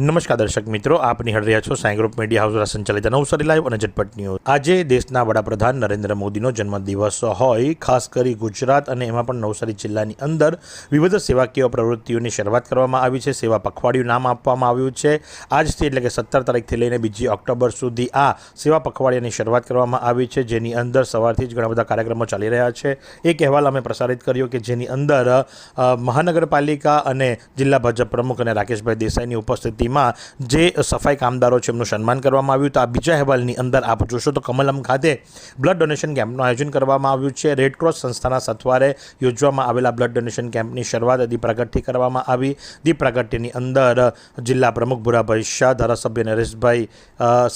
નમસ્કાર દર્શક મિત્રો, આપ નિહાળ રહ્યા છો સાંઈ ગ્રુપ મીડિયા હાઉસ દ્વારા સંચાલિત નવસારી લાઈવ અને ઝટપટ ન્યૂઝ. આજે દેશના વડાપ્રધાન નરેન્દ્ર મોદીનો જન્મદિવસ હોય, ખાસ કરી ગુજરાત અને એમાં પણ નવસારી જિલ્લાની અંદર વિવિધ સેવાકીય પ્રવૃત્તિઓની શરૂઆત કરવામાં આવી છે. સેવા પખવાડિયું નામ આપવામાં આવ્યું છે. આજથી એટલે કે સત્તર તારીખથી લઈને બીજી ઓક્ટોબર સુધી આ સેવા પખવાડિયાની શરૂઆત કરવામાં આવી છે. જેની અંદર સવારથી જ ઘણા બધા કાર્યક્રમો ચાલી રહ્યા છે. એક અહેવાલ અમે પ્રસારિત કર્યો કે જેની અંદર મહાનગરપાલિકા અને જિલ્લા ભાજપ પ્રમુખ અને રાકેશભાઈ દેસાઈની ઉપસ્થિતિમાં જે સફાઈ કામદારો છે એમનું સન્માન કરવામાં આવ્યું તો આ બીજા અહેવાલની અંદર આપ જોશો તો કમલમ ખાતે બ્લડ ડોનેશન કેમ્પનું આયોજન કરવામાં આવ્યું છે. રેડક્રોસ સંસ્થાના સથવારે યોજવામાં આવેલા બ્લડ ડોનેશન કેમ્પની શરૂઆત દીપ પ્રાગટ્યથી કરવામાં આવી. દીપ પ્રાગટ્યની અંદર જિલ્લા પ્રમુખ ભુરાભાઈ શાહ, ધારાસભ્ય નરેશભાઈ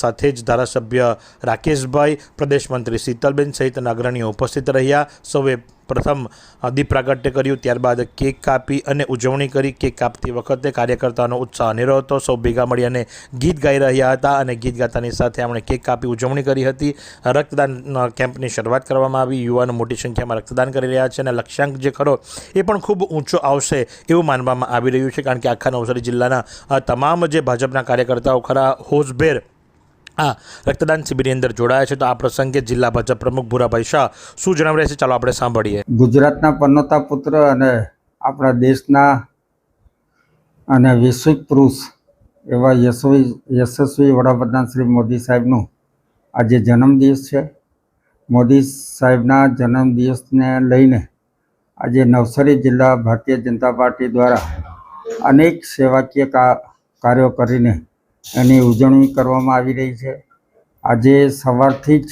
સાથે જ ધારાસભ્ય રાકેશભાઈ, પ્રદેશ મંત્રી શીતલબેન સહિતના અગ્રણીઓ ઉપસ્થિત રહ્યા. સૌએ પ્રથમ દીપ પ્રાગટ્ય કર્યું, ત્યારબાદ કેક કાપી અને ઉજવણી કરી. કેક કાપતી વખતે કાર્યકર્તાનો ઉત્સાહ અનેરો હતો સૌ ભેગા મળી અને ગીત ગાઈ રહ્યા હતા અને ગીત ગાતાની સાથે આપણે કેક કાપી ઉજવણી કરી હતી. રક્તદાન કેમ્પની શરૂઆત કરવામાં આવી. યુવાનો મોટી સંખ્યામાં રક્તદાન કરી રહ્યા છે અને લક્ષ્યાંક જે ખરો એ પણ ખૂબ ઊંચો આવશે એવું માનવામાં આવી રહ્યું છે, કારણ કે આખા નવસારી જિલ્લાના તમામ જે ભાજપના કાર્યકર્તાઓ ખરા હોશભેર આ રક્તદાન શિબિરની અંદર જોડાયા છે. તો આ પ્રસંગે જિલ્લા ભાજપ પ્રમુખ ભૂરાભાઈ શાહ શું જણાવી રહ્યા છે? ચાલો આપણે સાંભળીએ. ગુજરાતના પનોતા પુત્ર અને આપણા દેશના અને વૈશ્વિક પુરુષ એવા યશવી, યશસ્વી વડાપ્રધાન શ્રી મોદી સાહેબનું આજે જન્મદિવસ છે. મોદી સાહેબના જન્મદિવસને લઈને આજે નવસારી જિલ્લા ભારતીય જનતા પાર્ટી દ્વારા અનેક સેવાકીય કાર્યો કરીને એની ઉજવણી કરવામાં આવી રહી છે. આજે સવારથી જ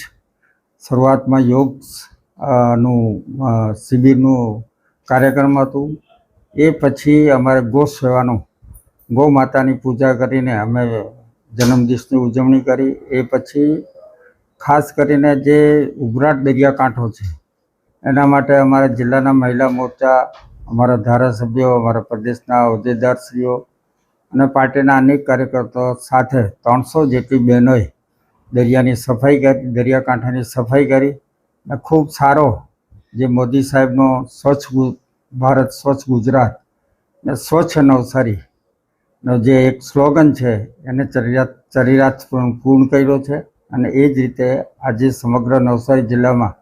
શરૂઆતમાં યોગનું શિબિરનું કાર્યક્રમ હતું. એ પછી અમારે ગૌ સેવાનું, ગૌ માતાની પૂજા કરીને અમે જન્મદિવસની ઉજવણી કરી. એ પછી ખાસ કરીને જે ઉભરાટ દરિયાકાંઠો છે, એના માટે અમારા જિલ્લાના મહિલા મોરચા, અમારા ધારાસભ્યો, અમારા પ્રદેશના હોદ્દેદારશ્રીઓ અને પાર્ટીના અનેક કાર્યકર્તાઓ સાથે ત્રણસો જેટલી બહેનોએ દરિયાની સફાઈ કરી, દરિયાકાંઠાની સફાઈ કરી અને ખૂબ સારો જે મોદી સાહેબનો સ્વચ્છ ભારત, સ્વચ્છ ગુજરાત ને સ્વચ્છ નવસારી નો જે એક સ્લોગન છે એને ચરિયાત પૂર્ણ પૂર્ણ કર્યો છે અને એ જ રીતે આજે સમગ્ર નવસારી જિલ્લામાં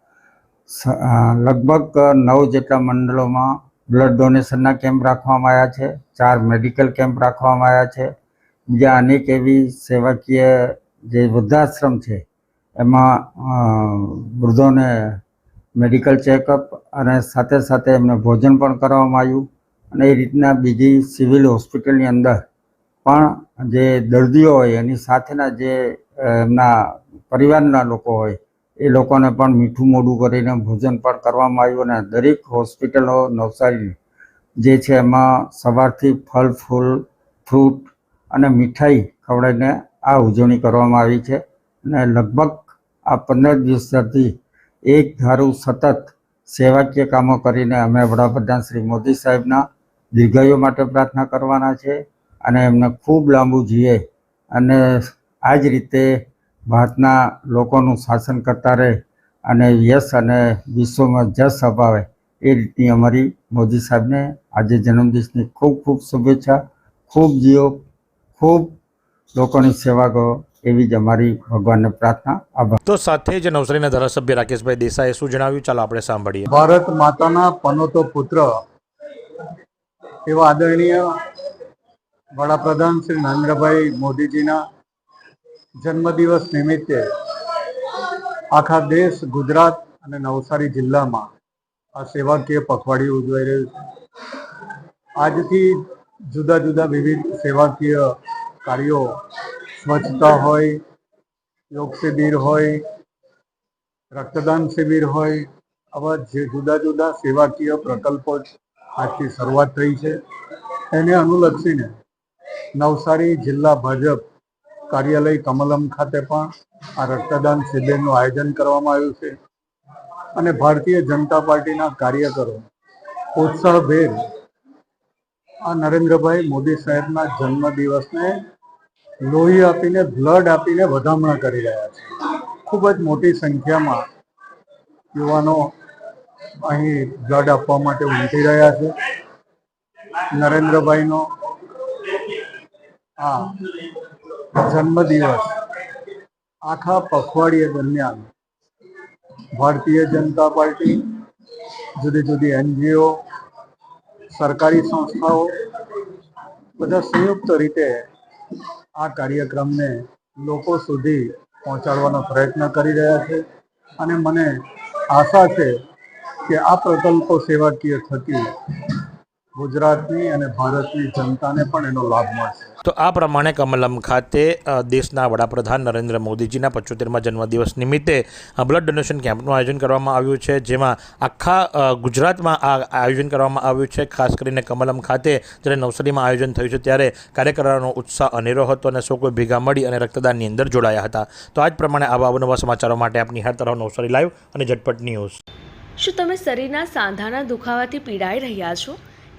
લગભગ નવ જેટલા મંડળોમાં બ્લડ ડોનેશનના કેમ્પ રાખવામાં આવ્યા છે, ચાર મેડિકલ કેમ્પ રાખવામાં આવ્યા છે. બીજા અનેક એવી સેવાકીય જે વૃદ્ધાશ્રમ છે, એમાં વૃદ્ધોને મેડિકલ ચેકઅપ અને સાથે સાથે એમને ભોજન પણ કરવામાં આવ્યું. અને એ રીતના બીજી સિવિલ હોસ્પિટલની અંદર પણ જે દર્દીઓ હોય એની સાથેના જે એમના પરિવારના લોકો હોય એ લોકોને પણ મીઠું મોડું કરીને ભોજન પણ કરવામાં આવ્યું અને દરેક હોસ્પિટલો નવસારી જે છે એમાં સવારથી ફળ, ફૂલ, ફ્રૂટ અને મીઠાઈ ખવડાવીને આ ઉજવણી કરવામાં આવી છે. અને લગભગ આ પંદર દિવસથી એક ધારું સતત સેવાકીય કામો કરીને અમે વડાપ્રધાન શ્રી મોદી સાહેબના દીર્ઘાયુ માટે પ્રાર્થના કરવાના છે. અને એમને ખૂબ લાંબુ જીએ અને આ જ રીતે ભારતના લોકોનું શાસન કરતા રહે અને યશ અને વિશ્વમાં જશ અપાવે એ રીતની અમારી મોદી સાહેબને આજે જન્મદિવસની ખૂબ ખૂબ શુભેચ્છા ખૂબ જીવો ખૂબ લોકોની સેવા કરો એવી જ અમારી ભગવાનને પ્રાર્થના. આભાર. તો સાથે જ નવસારીના ધારાસભ્ય રાકેશભાઈ દેસાઈએ શું જણાવ્યું? ચાલો આપણે સાંભળીએ. ભારત માતાના પનોતો પુત્ર એવા આદરણીય વડાપ્રધાન શ્રી નરેન્દ્રભાઈ મોદીજીના જન્મદિવસ નિમિત્તે આખા દેશ, ગુજરાત અને નવસારી જિલ્લામાં આ સેવાકીય પખવાડિયું ઉજવાઈ રહ્યું છે. આજથી જુદા જુદા વિવિધ સેવાકીય કાર્યો, સ્વચ્છતા હોય, યોગ શિબિર હોય, રક્તદાન શિબિર હોય, આવા જે જુદા જુદા સેવાકીય પ્રકલ્પો આજથી શરૂઆત થઈ છે. એને અનુલક્ષીને નવસારી જિલ્લા ભાજપ કાર્યાલય કમલમ ખાતે પણ આ રક્તદાન શિબિરનું આયોજન કરવામાં આવ્યું છે. અને ભારતીય જનતા પાર્ટીના કાર્યકરો ઉત્સાહભેર આ નરેન્દ્રભાઈ મોદી સાહેબના જન્મ દિવસને લોહી આપીને, બ્લડ આપીને વધામણા કરી રહ્યા છે. ખૂબ જ મોટી સંખ્યામાં યુવાનો અહીં બ્લડ આપવા માટે ઉમટી રહ્યા છે. નરેન્દ્રભાઈનો આ જન્મદિવસ. આખા પખવાડિયા દરમિયાન ભારતીય જનતા પાર્ટી, જુદી જુદી એનજીઓ, સરકારી સંસ્થાઓ બધા સંયુક્ત રીતે આ કાર્યક્રમને લોકો સુધી પહોંચાડવાનો પ્રયત્ન કરી રહ્યા છે. અને મને આશા છે કે આ પ્રકલ્પો સેવાકીય થકી ગુજરાતની અને ભારતની જનતાને પણ એનો લાભ મળશે. તો આ પ્રમાણે કમલમ ખાતે દેશના વડાપ્રધાન નરેન્દ્ર મોદીજીના પચોતેરમાં જન્મદિવસ નિમિત્તે બ્લડ ડોનેશન કેમ્પનું આયોજન કરવામાં આવ્યું છે જેમાં આખા ગુજરાતમાં આ આયોજન કરવામાં આવ્યું છે. ખાસ કરીને કમલમ ખાતે જ્યારે નવસારીમાં આયોજન થયું છે ત્યારે કાર્યકરોનો ઉત્સાહ અનેરો હતો અને સૌ કોઈ ભેગા મળી અને રક્તદાનની અંદર જોડાયા હતા. તો આ જ પ્રમાણે આવા અવનવા સમાચારો માટે આપ હર તરફ નવસારી લાઈવ અને ઝટપટ ન્યૂઝ. શું તમે શરીરના સાંધાના દુખાવાથી પીડાઈ રહ્યા છો?